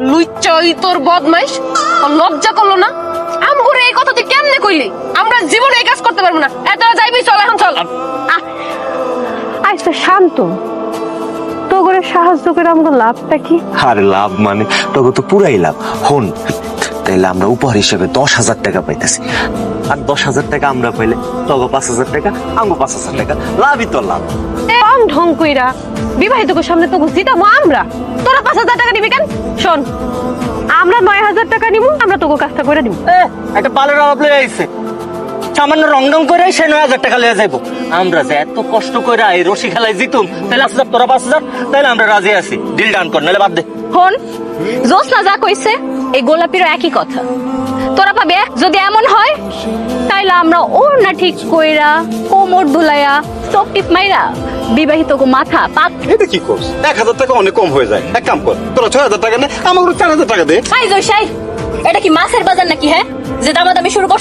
লুচ্চই তোর বদমাইশ? লজ্জা করল না? আমগুরে এই কথা তুই কেমনে কইলি? আমরা জীবনে এই কাজ করতে পারব না। এত যাইবি, চল, এখন চল। আচ্ছা শান্ত। করে সাহায্য করে আমাকে লাভটা কি? আরে লাভ মানে? তবে তো পুরাই লাভ হন তাইলে আমরা উপহার হিসেবে দশ হাজার টাকা পাইতেছি। আর দশ হাজার টাকা আমরা পাইলে তবে পাঁচ হাজার টাকা আঙ্গো পাঁচ হাজার টাকা। লাভই তো লাভ। কম ঢং কইরা বিবাহিত সামনে তো জিতাবো আমরা। তোরা পাঁচ হাজার টাকা নিবি কেন? শোন আমরা নয় হাজার টাকা নিবো আমরা তোকে কাজটা করে দিব। একটা পালের অভাব লয়ে আইছে। সামান্য রং রং করে সে নয় হাজার টাকা লয়ে যাইবো। আমরা যে এত কষ্ট করে এই রশি খেলায় জিতুম তাহলে হাজার তোরা পাঁচ হাজার তাহলে আমরা রাজি আছি। ডিল ডান কর নাহলে বাদ দে। হন জোসনা যা কইছে এই গোলাপিরও একই কথা। তোরা পাবে যদি এমন হয় তাইলে আমরা ওর না ঠিক কইরা কোমর দুলাইয়া চোখ টিপ মাইরা বিবাহিত গো মাথা পাত। এটা কি করছ? এক হাজার টাকা অনেক কম হয়ে যায়। এক কাম কর তোরা ছয় হাজার টাকা নে আমাকে চার হাজার টাকা দে। আই জয়সাই এটা কি মাছের বাজার নাকি হ্যাঁ? যে দামাদামি শুরু করছ।